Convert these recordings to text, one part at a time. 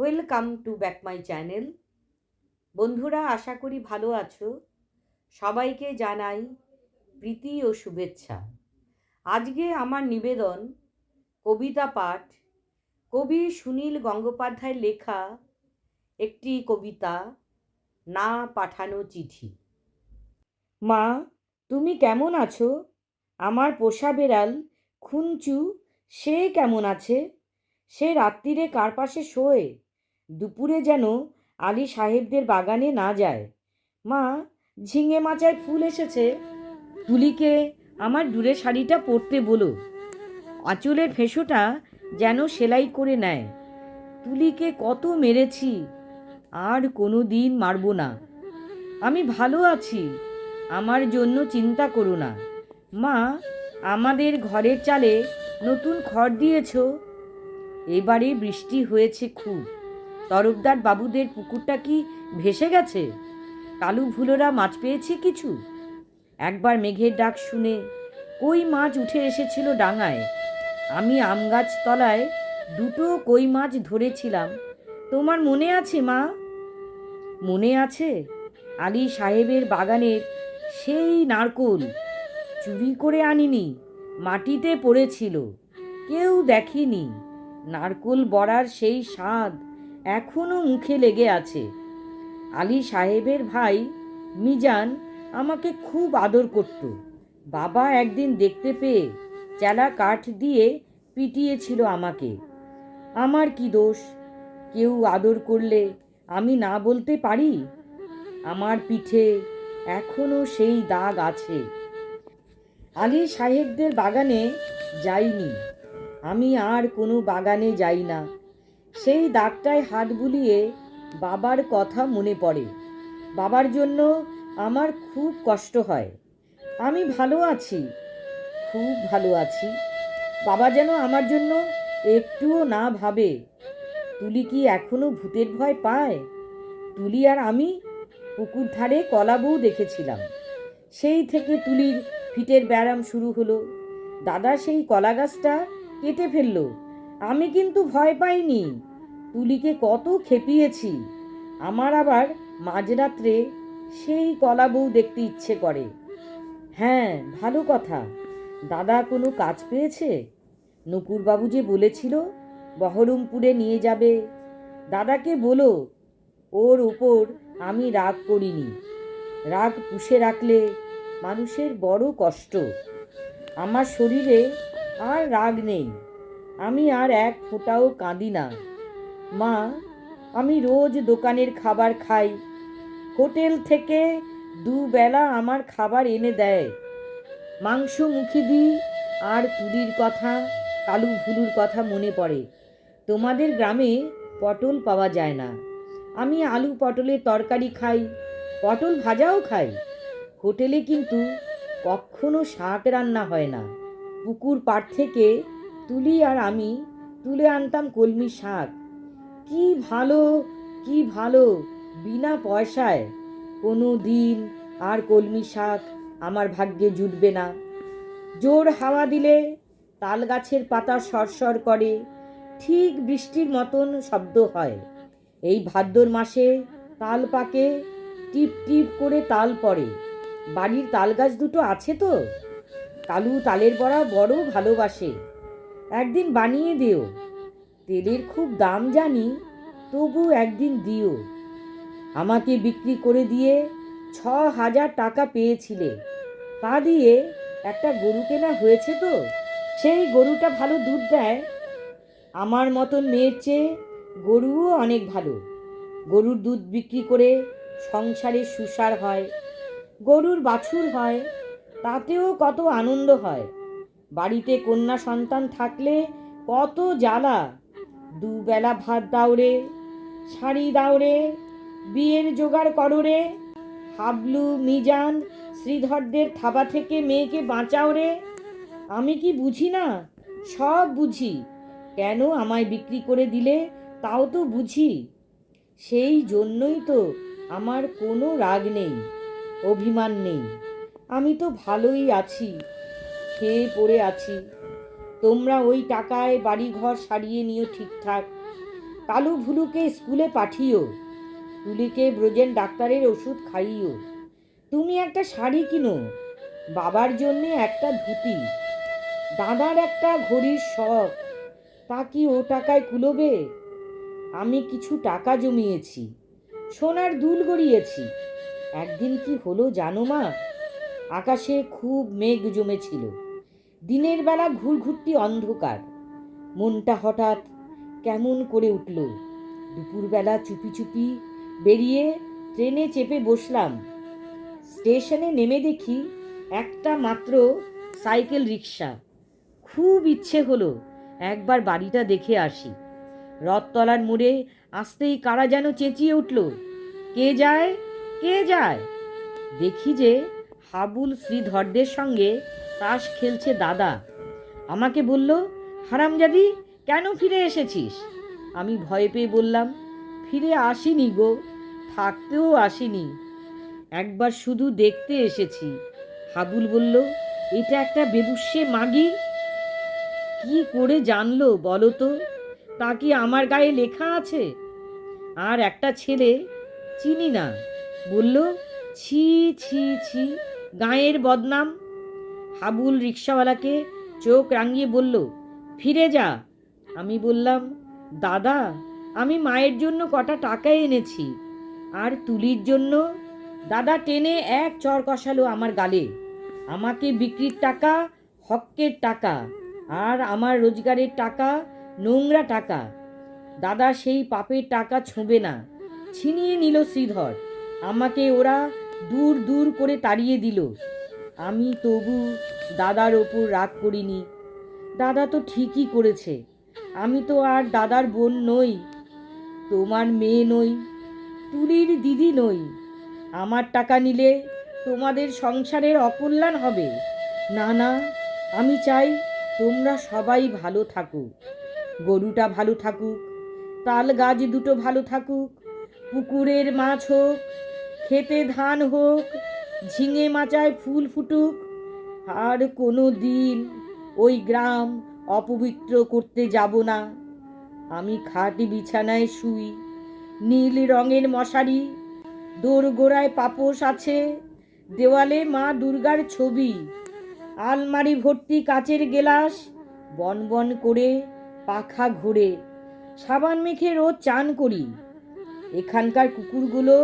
Welcome to back my channel বন্ধুরা, আশা করি ভালো আছো। সবাইকে জানাই প্রীতি ও শুভেচ্ছা। আজকে আমার নিবেদন কবিতা পাঠ। কবি সুনীল গঙ্গোপাধ্যায় লেখা একটি কবিতা, না পাঠানো চিঠি। মা, তুমি কেমন আছো? আমার পোষা বেড়াল খুঞ্চু সে কেমন আছে? সে রাত্রিরে কার পাশে শোয়? দুপুরে যেন আলী সাহেবদের বাগানে না যায়। মা, ঝিঙে মাচায় ফুল এসেছে। তুলিকে আমার দূরে শাড়িটা পরতে বলো। আঁচলের ফেঁসোটা যেন সেলাই করে নেয়। তুলিকে কত মেরেছি, আর কোনো দিন মারব না। আমি ভালো আছি, আমার জন্য চিন্তা করো না। মা, আমাদের ঘরের চালে নতুন খড় দিয়েছ। এবারে বৃষ্টি হয়েছে খুব। তরফদার বাবুদের পুকুরটা কি ভেসে গেছে? কালু ভুলোরা মাছ পেয়েছে কিছু? একবার মেঘের ডাক শুনে, কই মাছ উঠে এসেছিল ডাঙায়? আমি আম গাছ তলায় দুটো কই মাছ ধরেছিলাম। তোমার মনে আছে, মা? মনে আছে? আলী সাহেবের বাগানের সেই নারকোল চুরি করে আনিনি, মাটিতে পড়েছিল। কেউ দেখেনি। নারকোল বড়ার সেই স্বাদ এখনও মুখে লেগে আছে। আলী সাহেবের ভাই মিজান আমাকে খুব আদর করত। বাবা একদিন দেখতে পেয়ে চেলা কাঠ দিয়ে পিটিয়েছিল আমাকে। আমার কি দোষ? কেউ আদর করলে আমি না বলতে পারি? আমার পিঠে এখনও সেই দাগ আছে। আলী সাহেবদের বাগানে যাইনি। আমি আর কোনো বাগানে যাই না। সেই দাগটায় হাত বুলিয়ে বাবার কথা মনে পড়ে। বাবার জন্য আমার খুব কষ্ট হয়। আমি ভালো আছি, খুব ভালো আছি। বাবা যেন আমার জন্য একটুও না ভাবে। তুলি কি এখনও ভূতের ভয় পায়? তুলি আর আমি পুকুর ধারে কলা বউ দেখেছিলাম। সেই থেকে তুলির ফিটের ব্যায়াম শুরু হলো। দাদা সেই কলা গাছটা কেটে ফেলল। আমি কিন্তু ভয় পাইনি। তুলিকে কত খেপিয়েছি। আমার আবার মাঝরাত্রে সেই কলা বউ দেখতে ইচ্ছে করে। হ্যাঁ ভালো কথা। দাদা কোনো কাজ পেয়েছে? নকুরবাবু যে বলেছিল, বহরমপুরে নিয়ে যাবে। দাদাকে বলো, ওর উপর আমি রাগ করিনি। রাগ পুষে রাখলে মানুষের বড় কষ্ট। আমার শরীরে আর রাগ নেই। আমি আর এক ফোঁটাও কাঁদি না। মা, আমি রোজ দোকানের খাবার খাই। হোটেল থেকে দুবেলা আমার খাবার এনে দেয়। মাংস মুখি দিই, আর তুলির কথা, কালু ভুলুর কথা মনে পড়ে। তোমাদের গ্রামে পটল পাওয়া যায় না। আমি আলু পটলের তরকারি খাই, পটল ভাজাও খাই। হোটেলে কিন্তু কখনো শাক রান্না হয় না। পুকুর পাড় থেকে তুলি আর আমি তুলে আনতাম কলমি শাক। কি ভালো কি ভালো, বিনা পয়সায়। কোনো দিন আর কলমি শাক আমার ভাগ্যে জুটবে না। জোর হাওয়া দিলে তাল গাছের পাতা সরসর করে, ঠিক বৃষ্টির মতন শব্দ হয়। এই ভাদ্র মাসে তাল পাকে, টিপ টিপ করে তাল পড়ে। বাড়ির তাল গাছ দুটো আছে তো? কালু তালের বড়া বড় ভালোবাসে। একদিন বানিয়ে দিও। তেলের খুব দাম জানি তবু একদিন দিও। আমাকে বিক্রি করে দিয়ে ছ হাজার টাকা পেয়েছিলে। তা দিয়ে একটা গরু কেনা হয়েছে তো? সেই গরুটা ভালো দুধ দেয়। আমার মতন মেয়ের চেয়ে গরুও অনেক ভালো। গরুর দুধ বিক্রি করে সংসারে সুসার হয়, গরুর বাছুর হয়, তাতেও কত আনন্দ হয়। বাড়িতে কন্যা সন্তান থাকলে কত জ্বালা। দুবেলা ভাত দাওরে শাড়ি দাওরে বিয়ের জোগাড় করো রে। হাবলু, মিজান, শ্রীধরদের থাবা থেকে মেয়েকে বাঁচাও রে। আমি কি বুঝি না? সব বুঝি। কেন আমায় বিক্রি করে দিলে তাও তো বুঝি। সেই জন্যই তো আমার কোনো রাগ নেই, অভিমান নেই। আমি তো ভালোই আছি, খেয়ে পড়ে আছি। তোমরা ওই টাকায় বাড়িঘর সারিয়ে নিও ঠিকঠাক। কালু ভুলুকে স্কুলে পাঠিও। তুলিকে ব্রজেন ডাক্তারের ওষুধ খাইও। তুমি একটা শাড়ি কিনো, বাবার জন্যে একটা ধুতি। দাদার একটা ঘড়ির শখ, তা কি ও টাকায় কুলোবে? আমি কিছু টাকা জমিয়েছি, সোনার দুল গড়িয়েছি। একদিন কি হলো জানো মা? আকাশে খুব মেঘ জমেছিল। দিনের বেলা ঘুরঘুরটি অন্ধকার। মনটা হঠাৎ কেমন করে উঠল। দুপুরবেলা চুপি চুপি বেরিয়ে ট্রেনে চেপে বসলাম। স্টেশনে নেমে দেখি একটা মাত্র সাইকেল রিক্সা খুব ইচ্ছে হলো একবার বাড়িটা দেখে আসি। রথতলার মোড়ে আসতেই কারা যেন চেঁচিয়ে উঠল, কে যায়? কে যায়? দেখি যে হাবুল শ্রীধরদের সঙ্গে তাস খেলছে দাদা। আমাকে বলল, হারামজাদি, কেন ফিরে এসেছিস? আমি ভয় পেয়ে বললাম, ফিরে আসিনি গো, থাকতেও আসিনি। একবার শুধু দেখতে এসেছি। হাবুল বলল, এটা একটা বেবুসে মাগি? কি করে জানলো বলো তো? তা কি আমার গায়ে লেখা আছে? আর একটা ছেলে চিনি না। বলল, ছি ছি ছি, গায়ের বদনাম। হাবুল রিক্সাওয়ালাকে চোখ রাঙিয়ে বলল, ফিরে যা। আমি বললাম, দাদা, আমি মায়ের জন্য কটা টাকা এনেছি। আর তুলির জন্য? দাদা, টেনে এক চর কষালো আমার গালে। আমাকে বিক্রির টাকা হক্কের টাকা, আর আমার রোজগারের টাকা, নোংরা টাকা। দাদা, সেই পাপের টাকা ছোঁবে না। ছিনিয়ে নিল শ্রীধর। আমাকে ওরা দূর দূর করে তাড়িয়ে দিল। আমি তবু দাদার ওপর রাগ করিনি। দাদা তো ঠিকই করেছে। আমি তো আর দাদার বোন নই, তোমার মেয়ে নই, তুলির দিদি নই। আমার টাকা নিলে তোমাদের সংসারের অকল্যাণ হবে। না না, আমি চাই তোমরা সবাই ভালো থাকো গরুটা ভালো থাকুক, তাল গাছ দুটো ভালো থাকুক, পুকুরের মাছ হোক, খেতে ধান হোক ঝিঙে মাচায় ফুল ফুটুক। আর কোনো দিন ওই গ্রাম অপবিত্র করতে যাব না। আমি খাটি বিছানায় শুই, নীল রঙের মশারি, দোরগোড়ায় পাপোশ আছে, দেওয়ালে মা দুর্গার ছবি, আলমারি ভর্তি কাচের গেলাস, বন বন করে পাখা ঘোরে, সাবান মেখে রোজ চান করি। এখানকার কুকুরগুলো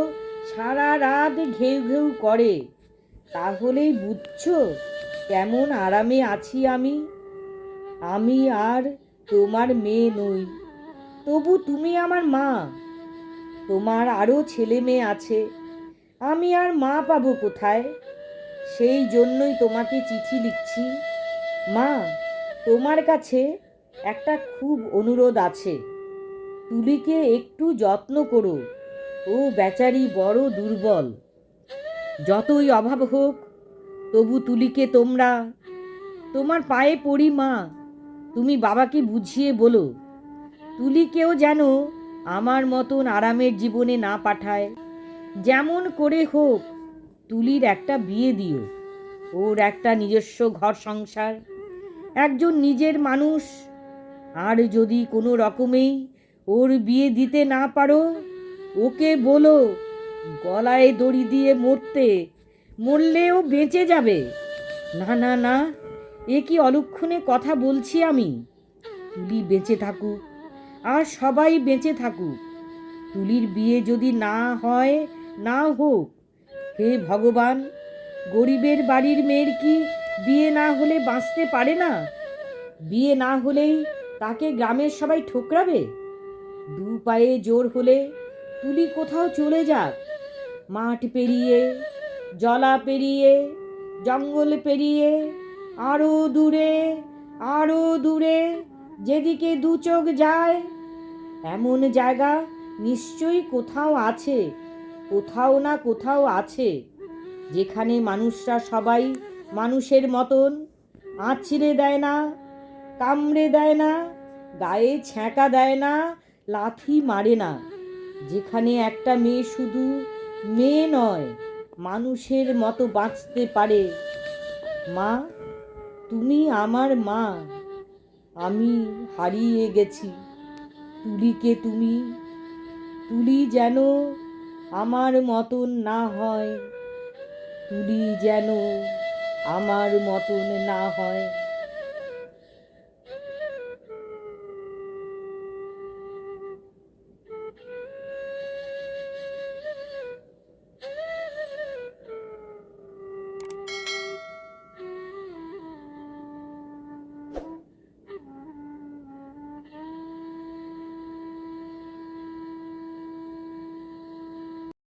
সারা রাত ঘেউ ঘেউ করে। তাহলেই বুঝছ কেমন আরামে আছি আমি। আমি আর তোমার মেয়ে নই। তবু তুমি আমার মা। তোমার আরও ছেলে মেয়ে আছে। আমি আর মা পাবো কোথায়? সেই জন্যই তোমাকে চিঠি লিখছি। মা, তোমার কাছে একটা খুব অনুরোধ আছে। তুলিকে একটু যত্ন করো। ও বেচারি বড় দুর্বল। যতই অভাব হোক, তবু তুলিকে তোমরা। তোমার পায়ে পড়ি মা, তুমি বাবাকে বুঝিয়ে বলো। তুলিকেও যেন আমার মতন আরামের জীবনে না পাঠায়। যেমন করে হোক, তুলির একটা বিয়ে দিও। ওর একটা নিজস্ব ঘর সংসার। একজন নিজের মানুষ। আর যদি কোনো রকমেই ওর বিয়ে দিতে না পারো ওকে বলো, গলায় দড়ি দিয়ে মরতে, মরলেও বেঁচে যাবে। না না না, এ কি অলক্ষণে কথা বলছি আমি? তুলি বেঁচে থাকুক, আর সবাই বেঁচে থাকুক। তুলির বিয়ে যদি না হয়, না হোক, হে ভগবান, গরিবের বাড়ির মেয়ের কি বিয়ে না হলে বাঁচতে পারে না? বিয়ে না হলেই তাকে গ্রামের সবাই ঠোকরাবে? দু পায়ে জোর হলে তুলি কোথাও চলে যাক। মাঠ পেরিয়ে, জলা পেরিয়ে, জঙ্গল পেরিয়ে আরও দূরে আরও দূরে, যেদিকে দু চোখ যায়, এমন জায়গা নিশ্চয়ই কোথাও আছে, কোথাও না কোথাও আছে, যেখানে মানুষরা সবাই মানুষের মতন, আঁচড়ে দেয় না, কামড়ে দেয় না, গায়ে ছ্যাঁকা দেয় না, লাথি মারে না। যেখানে একটা মেয়ে শুধু মেয়ে নয়, মানুষের মতো বাঁচতে পারে। মা, তুমি আমার মা। আমি হারিয়ে গেছি। তুলিকে তুমি, তুলি যেন আমার মতন না হয়। তুলি যেন আমার মতন না হয়।